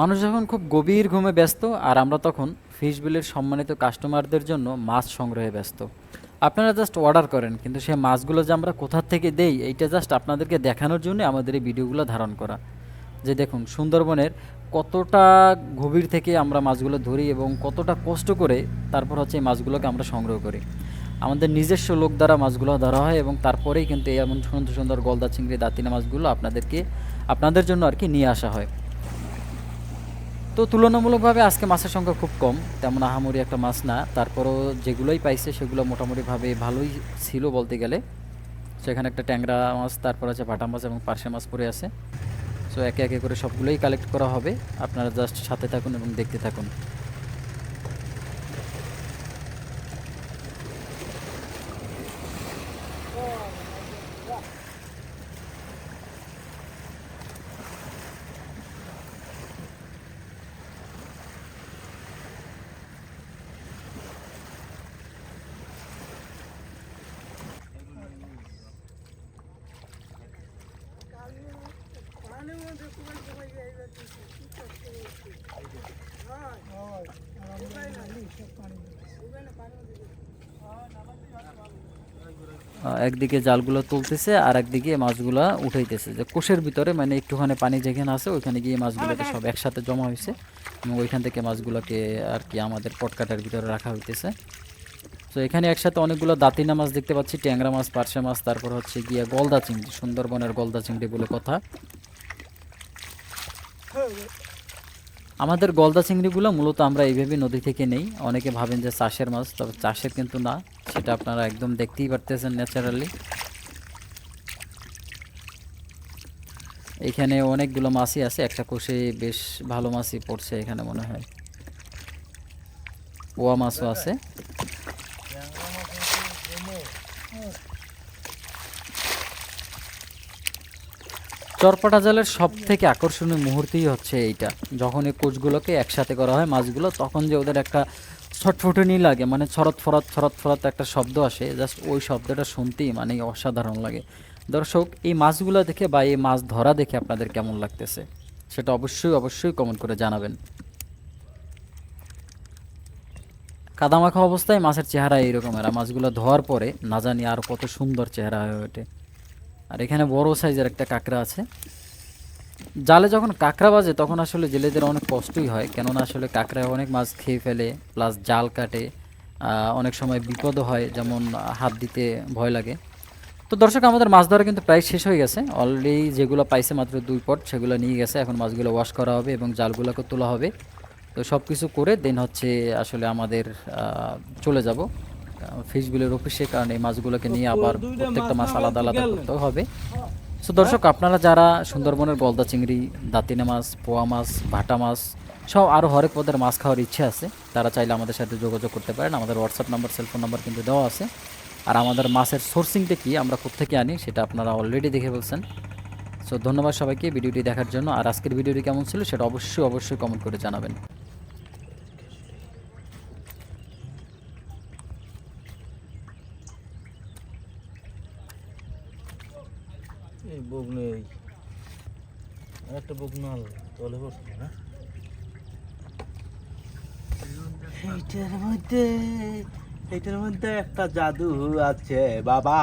মানুষ যখন খুব গভীর ঘুমে ব্যস্ত, আর আমরা তখন ফিশ বিলের সম্মানিত কাস্টমারদের জন্য মাছ সংগ্রহে ব্যস্ত। আপনারা জাস্ট অর্ডার করেন, কিন্তু সেই মাছগুলো যে আমরা কোথা থেকে দেই, এইটা জাস্ট আপনাদেরকে দেখানোর জন্য আমাদের এই ভিডিওগুলো ধারণ করা। যে দেখুন, সুন্দরবনের কতটা গভীর থেকে আমরা মাছগুলো ধরি এবং কতটা কষ্ট করে তারপর হচ্ছে এই মাছগুলোকে আমরা সংগ্রহ করি। আমাদের নিজস্ব লোক দ্বারা মাছগুলো ধরা হয় এবং তারপরেই কিন্তু এমন সুন্দর সুন্দর গলদা চিংড়ি, দাতিনা মাছগুলো আপনাদেরকে, আপনাদের জন্য আর কি নিয়ে আসা হয়। তো তুলনামূলকভাবে আজকে মাছের সংখ্যা খুব কম, তেমন আহামরি একটা মাছ না। তারপরও যেগুলোই পাইছে সেগুলো মোটামুটিভাবে ভালোই ছিল বলতে গেলে। সেখানে একটা ট্যাংরা মাছ, তারপর আছে ভাটা মাছ এবং পার্শে মাছ পড়ে আছে। সো একে একে করে সবগুলোই কালেক্ট করা হবে। আপনারা জাস্ট সাথে থাকুন এবং দেখতে থাকুন। একদিকে জালগুলো তুলতেছে, আর একদিকে মাছগুলা উঠাইতেছে। যে কোষের ভিতরে মানে একটুখানি পানি যেখানে আছে, ওইখানে গিয়ে মাছগুলোকে সব একসাথে জমা হয়েছে এবং ওইখান থেকে মাছগুলোকে আর কি আমাদের পটকাটার ভিতরে রাখা হইতেছে। তো এখানে একসাথে অনেকগুলো দাতিনা মাছ দেখতে পাচ্ছি, ট্যাংরা মাছ, পার্শে মাছ, তারপর হচ্ছে গিয়ে গলদা চিংড়ি, সুন্দরবনের গলদা চিংড়ি বলে কথা। আমাদের গলদা চিংড়িগুলো মূলত আমরা এইভাবে নদী থেকে নেই। অনেকে ভাবেন যে চাষের মাছ, তবে চাষের কিন্তু না। সেটা আপনারা একদম দেখতেই পারতেছেন ন্যাচারালি। এখানে অনেকগুলো মাছই আছে, একটা কোষে বেশ ভালো মাছই পড়ছে এখানে মনে হয়। পোয়া মাছও আছে। চরপাটা জালের সব থেকে আকর্ষণীয় মুহূর্তই হচ্ছে এইটা। যখন এই কোচগুলোকে একসাথে করা হয় মাছগুলো, তখন যে ওদের একটা ছটফটনি লাগে মানে ছরত ফরত ছরত ফরত একটা শব্দ আসে, জাস্ট ওই শব্দটা শুনতেই মানে অসাধারণ লাগে। দর্শক, এই মাছগুলো দেখে বা এই মাছ ধরা দেখে আপনাদের কেমন লাগতেছে? সেটা অবশ্যই অবশ্যই কমেন্ট করে জানাবেন। কাদামাখা অবস্থায় মাছের চেহারা এইরকমের মাছগুলো ধোয়ার পরে না জানি আর কত সুন্দর চেহারা হয়ে ওঠে। আর এখানে বড় সাইজের একটা কাঁকড়া আছে। জালে যখন কাঁকড়া বাজে, তখন আসলে জেলেদের অনেক কষ্টই হয়। কেননা আসলে কাঁকড়া অনেক মাছ খেয়ে ফেলে, প্লাস জাল কাটে অনেক সময় বিপদও হয়, যেমন হাত দিতে ভয় লাগে। তো দর্শক, আমাদের মাছ ধরা কিন্তু প্রায় শেষ হয়ে গেছে। অলরেডি যেগুলো পাইছে মাত্র দুই পট, সেগুলো নিয়ে গেছে। এখন মাছগুলো ওয়াশ করা হবে এবং জালগুলোকে তোলা হবে। তো সব কিছু করে দেন হচ্ছে আসলে আমাদের চলে যাব। ফিশ বিলের অফিসে কারণ এই মাছগুলোকে নিয়ে আবার প্রত্যেকটা মাছ আলাদা আলাদা করতে হবে। সো দর্শক আপনারা যারা সুন্দরবনের গলদা চিংড়ি দাতিনা মাছ পোয়া মাছ ভাটা মাছ সব আরও হরেক পদের মাছ খাওয়ার ইচ্ছে আছে তারা চাইলে আমাদের সাথে যোগাযোগ করতে পারেন। আমাদের হোয়াটসঅ্যাপ নাম্বার সেলফোন নাম্বার কিন্তু দেওয়া আছে। আর আমাদের মাছের সোর্সিংটা কি আমরা কোথেকে আনি সেটা আপনারা অলরেডি দেখে বলছেন সো ধন্যবাদ সবাইকে ভিডিওটি দেখার জন্য। আর আজকের ভিডিওটি কেমন ছিল সেটা অবশ্যই অবশ্যই কমেন্ট করে জানাবেন। এই বুক নেই। একটা বুক নাল তলে বসছে না এইটার মধ্যে এইটার মধ্যে একটা জাদু আছে, বাবা।